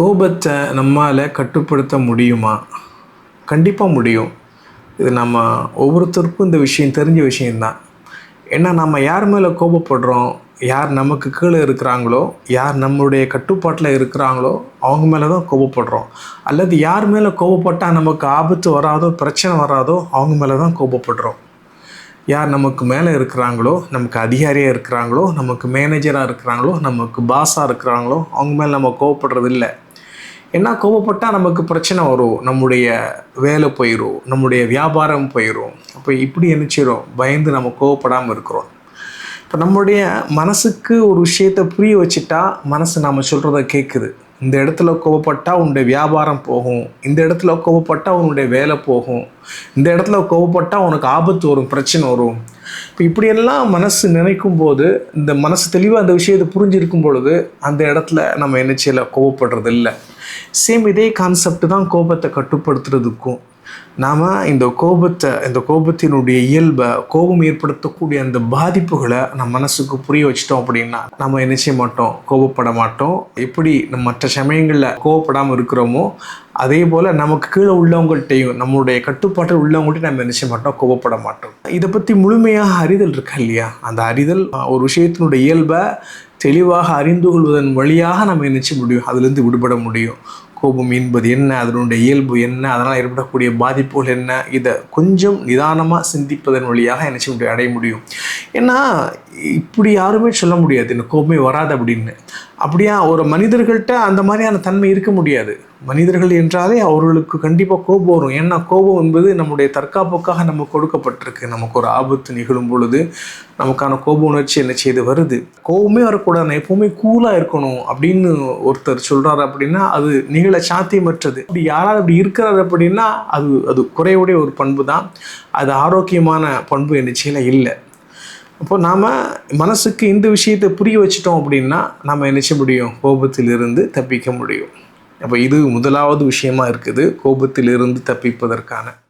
கோபத்தை நம்மால் கட்டுப்படுத்த முடியுமா? கண்டிப்பாக முடியும். இது நம்ம ஒவ்வொருத்தருக்கும் இந்த விஷயம் தெரிஞ்ச விஷயந்தான் ஏன்னா நம்ம யார் மேலே கோபப்படுறோம்? யார் நமக்கு கீழே இருக்கிறாங்களோ? யார் நம்மளுடைய கட்டுப்பாட்டில் இருக்கிறாங்களோ? அவங்க மேலே தான் கோபப்படுறோம். அல்லது யார் மேலே கோபப்பட்டால் நமக்கு ஆபத்து வராதோ பிரச்சனை வராதோ அவங்க மேலே தான் கோபப்படுறோம். யார் நமக்கு மேலே இருக்கிறாங்களோ? நமக்கு அதிகாரியாக இருக்கிறாங்களோ? நமக்கு மேனேஜராக இருக்கிறாங்களோ? நமக்கு பாஸாக இருக்கிறாங்களோ? அவங்க மேலே நம்ம கோவப்படுறது இல்லை ஏன்னா கோவப்பட்டால் நமக்கு பிரச்சனை வரும்? நம்முடைய வேலை போயிடும் நம்முடைய வியாபாரம் போயிடும் அப்போ இப்படி நினச்சிடும் பயந்து நம்ம கோவப்படாமல் இருக்கிறோம். இப்போ நம்முடைய மனசுக்கு ஒரு விஷயத்தை புரிய வச்சுட்டா மனசு நாம் சொல்கிறத கேட்குது இந்த இடத்துல கோவப்பட்டால் உன்னுடைய வியாபாரம் போகும். இந்த இடத்துல கோவப்பட்டா உன்னுடைய வேலை போகும். இந்த இடத்துல கோவப்பட்டால் உனக்கு ஆபத்து வரும் பிரச்சனை வரும். இப்போ இப்படியெல்லாம் மனசு நினைக்கும் போது இந்த மனசு தெளிவாக அந்த விஷயத்தை புரிஞ்சிருக்கும் பொழுது அந்த இடத்துல நம்ம என்ன செய்யலை? கோவப்படுறது இல்லை சேம் இதே கான்செப்ட் தான் கோபத்தை கட்டுப்படுத்துறதுக்கும். நாம் இந்த கோபத்தை இந்த கோபத்தினுடைய இயல்பை கோபம் ஏற்படுத்தக்கூடிய அந்த பாதிப்புகளை நம்ம மனசுக்கு புரிய வச்சிட்டோம் அப்படின்னா நம்ம என்ன செய்ய மாட்டோம்? கோபப்பட மாட்டோம். எப்படி நம்ம மற்ற சமயங்களில் கோவப்படாமல் இருக்கிறோமோ அதே போல் நமக்கு கீழே உள்ளவங்கள்ட்டையும் நம்மளுடைய கட்டுப்பாட்டில் உள்ளவங்கள்ட்டையும் நம்ம என்ன செய்ய மாட்டோம்? கோபப்பட மாட்டோம். இதை பற்றி முழுமையாக அறிதல் இருக்கா இல்லையா? அந்த அறிதல் ஒரு விஷயத்தினுடைய இயல்பை தெளிவாக அறிந்து கொள்வதன் வழியாக நம்ம என்ன செய்ய முடியும்? அதுலேருந்து விடுபட முடியும். கோபம் என்பது என்ன? அதனுடைய இயல்பு என்ன? அதனால் ஏற்படக்கூடிய பாதிப்புகள் என்ன? இதை கொஞ்சம் நிதானமாக சிந்திப்பதன் வழியாக என்ன செய்ய முடியும்? அடைய முடியும். ஏன்னா இப்படி யாருமே சொல்ல முடியாது. இந்த கோபமே வராது அப்படின்னு. அப்படியா ஒரு மனிதர்கள்ட்ட அந்த மாதிரியான தன்மை இருக்க முடியாது. மனிதர்கள் என்றாலே அவர்களுக்கு கண்டிப்பாக கோபம் வரும். ஏன்னா கோபம் என்பது நம்முடைய தற்காப்புக்காக நம்ம கொடுக்கப்பட்டிருக்கு. நமக்கு ஒரு ஆபத்து நிகழும் பொழுது நமக்கான கோப உணர்ச்சி என்ன செய்து வருது? கோபமே வரக்கூடாது. எப்பவுமே கூலாக இருக்கணும் அப்படின்னு ஒருத்தர் சொல்கிறாரு அப்படின்னா அது நிகழ் சாத்தியமற்றது. அப்படி யாராவது அப்படி இருக்கிறார் அப்படின்னா அது அது குறைவுடைய ஒரு பண்பு தான் அது ஆரோக்கியமான பண்பு நிச்சயம் இல்லை. அப்போ நாம் மனசுக்கு இந்த விஷயத்தை புரிய வச்சிட்டோம் அப்படின்னா நம்ம என்ன செய்ய முடியும்? கோபத்திலிருந்து தப்பிக்க முடியும். அப்போ இது முதலாவது விஷயமா இருக்குது. கோபத்திலிருந்து தப்பிப்பதற்கான